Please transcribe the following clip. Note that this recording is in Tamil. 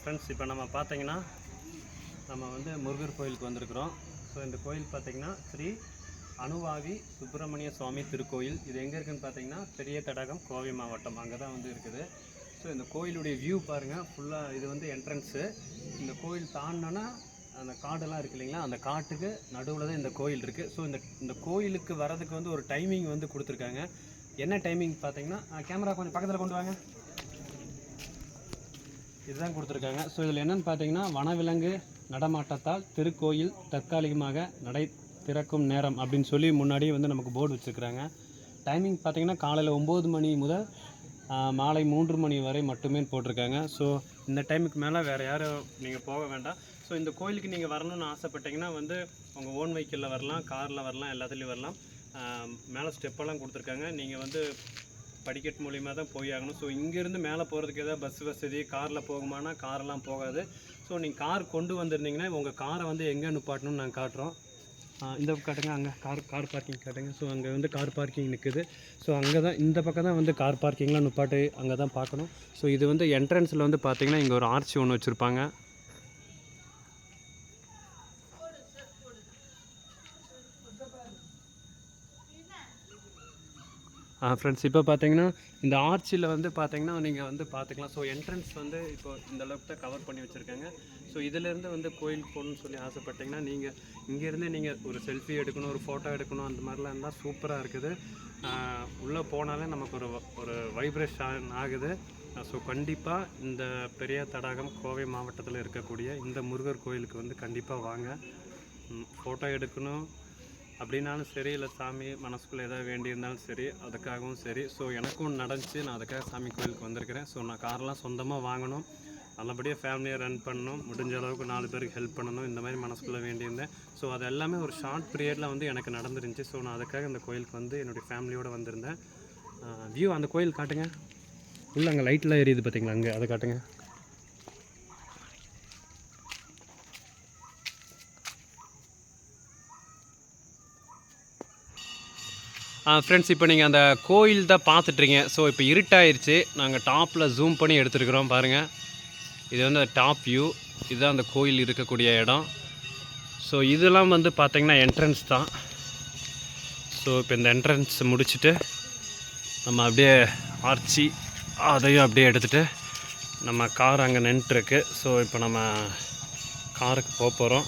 ஃப்ரெண்ட்ஸ் இப்போ நம்ம பார்த்தீங்கன்னா நம்ம வந்து முருகர் கோயிலுக்கு வந்திருக்கிறோம். ஸோ இந்த கோயில் பார்த்தீங்கன்னா ஸ்ரீ அணுவாவி சுப்பிரமணிய சுவாமி திருக்கோயில். இது எங்கே இருக்குதுன்னு பார்த்தீங்கன்னா பெரிய தடாகம் கோவை மாவட்டம். அங்கே தான் வந்து இருக்குது. ஸோ இந்த கோயிலுடைய வியூ பாருங்கள் ஃபுல்லாக இது வந்து என்ட்ரன்ஸு இந்த கோயில் தாண்டினோன்னா அந்த காடெல்லாம் இருக்கு இல்லைங்களா? அந்த காட்டுக்கு நடுவில் தான் இந்த கோயில் இருக்குது ஸோ இந்த இந்த கோயிலுக்கு வரதுக்கு வந்து ஒரு டைமிங் வந்து கொடுத்துருக்காங்க. என்ன டைமிங் பார்த்தீங்கன்னா கேமரா கொஞ்சம் பக்கத்தில் கொண்டு வாங்க. இதுதான் கொடுத்துருக்காங்க. ஸோ இதில் என்னென்னு பார்த்தீங்கன்னா வனவிலங்கு நடமாட்டத்தால் திருக்கோயில் தற்காலிகமாக நடை திறக்கும் நேரம் அப்படின்னு சொல்லி முன்னாடியே வந்து நமக்கு போர்டு வச்சுருக்குறாங்க. டைமிங் பார்த்தீங்கன்னா காலையில் ஒம்பது மணி முதல் மாலை மூன்று மணி வரை மட்டுமே போட்டிருக்காங்க. ஸோ இந்த டைமுக்கு மேலே வேறு யாரும் நீங்கள் போக வேண்டாம். ஸோ இந்த கோயிலுக்கு நீங்கள் வரணும்னு ஆசைப்பட்டீங்கன்னா வந்து உங்கள் ஓன் வெஹிக்கிளில் வரலாம் காரில் வரலாம் எல்லாத்துலேயும் வரலாம். மேலே ஸ்டெப்பெல்லாம் கொடுத்துருக்காங்க. நீங்கள் வந்து படிக்கட் மூலியமாக தான் போய் ஆகணும் ஸோ இங்கேருந்து மேலே போகிறதுக்கு ஏதாவது பஸ் வசதி காரில் போகுமானா காரெல்லாம் போகாது. ஸோ நீங்கள் கார் கொண்டு வந்திருந்தீங்கன்னா உங்கள் காரை வந்து எங்கே நிப்பாட்டணும்னு நாங்கள் காட்டுறோம். இந்த பக்கம் காட்டுங்க. அங்கே கார் கார் பார்க்கிங் காட்டுங்க. ஸோ அங்கே வந்து கார் பார்க்கிங் நிற்குது ஸோ அங்கே தான் இந்த பக்கம் தான் வந்து கார் பார்க்கிங்லாம் நிப்பாட்டு அங்கே தான் பார்க்கணும். ஸோ இது வந்து என்ட்ரன்ஸில் வந்து பார்த்தீங்கன்னா இங்கே ஒரு ஆர்ச்சி ஒன்று வச்சுருப்பாங்க. ஃப்ரெண்ட்ஸ் இப்போ பார்த்தீங்கன்னா இந்த ஆர்ச்சியில் வந்து பார்த்தீங்கன்னா நீங்கள் வந்து பார்த்துக்கலாம் ஸோ என்ட்ரன்ஸ் வந்து இப்போ இந்த அளவுக்கு தான் கவர் பண்ணி வச்சுருக்காங்க. ஸோ இதிலேருந்து வந்து கோயிலுக்கு போகணும்னு சொல்லி ஆசைப்பட்டீங்கன்னா நீங்கள் இங்கேருந்து நீங்கள் ஒரு செல்ஃபி எடுக்கணும் ஒரு ஃபோட்டோ எடுக்கணும் அந்த மாதிரிலாம் இருந்தால் சூப்பராக இருக்குது. உள்ளே போனாலே நமக்கு ஒரு வ- ஒரு வைப்ரேஷன் ஆகுது. ஸோ கண்டிப்பாக இந்த பெரிய தடாகம் கோவை மாவட்டத்தில் இருக்கக்கூடிய இந்த முருகர் கோயிலுக்கு வந்து கண்டிப்பாக வாங்க. ஃபோட்டோ எடுக்கணும். அப்படின்னாலும் சரி இல்லை சாமி மனசுக்குள்ளே ஏதாவது வேண்டியிருந்தாலும் சரி அதுக்காகவும் சரி. ஸோ எனக்கும் நடந்துச்சு. நான் அதுக்காக சாமி கோயிலுக்கு வந்திருக்கிறேன். ஸோ நான் கார்லாம் சொந்தமாக வாங்கணும். நல்லபடியாக ஃபேமிலியை ரன் பண்ணணும். முடிஞ்ச அளவுக்கு நாலு பேருக்கு ஹெல்ப் பண்ணணும். இந்த மாதிரி மனசுக்குள்ளே வேண்டியிருந்தேன். ஸோ அது எல்லாமே ஒரு ஷார்ட் பீரியடில் வந்து எனக்கு நடந்துருந்துச்சு. ஸோ நான் அதுக்காக இந்த கோயிலுக்கு வந்து என்னுடைய ஃபேமிலியோடு வந்திருந்தேன். வியூ அந்த கோயில் காட்டுங்க. உள்ளே அங்கே லைட்லாம் எரியுது பார்த்தீங்களா அங்கே அதை காட்டுங்க. ஃப்ரெண்ட்ஸ் இப்போ நீங்கள் அந்த கோயில் தான் பார்த்துட்றீங்க ஸோ இப்போ இருட்டாயிருச்சு. நாங்கள் டாப்பில் ஜூம் பண்ணி எடுத்துருக்குறோம் பாருங்கள் இது வந்து டாப் வியூ இதுதான் அந்த கோயில் இருக்கக்கூடிய இடம். ஸோ இதெல்லாம் வந்து பார்த்திங்கன்னா என்ட்ரன்ஸ் தான். ஸோ இப்போ இந்த என்ட்ரன்ஸ் முடிச்சுட்டு நம்ம அப்படியே ஆர்ச்சி அதையும் அப்படியே எடுத்துகிட்டு நம்ம கார் அங்கே நின்றுருக்கு ஸோ இப்போ நம்ம காருக்கு போக போகிறோம்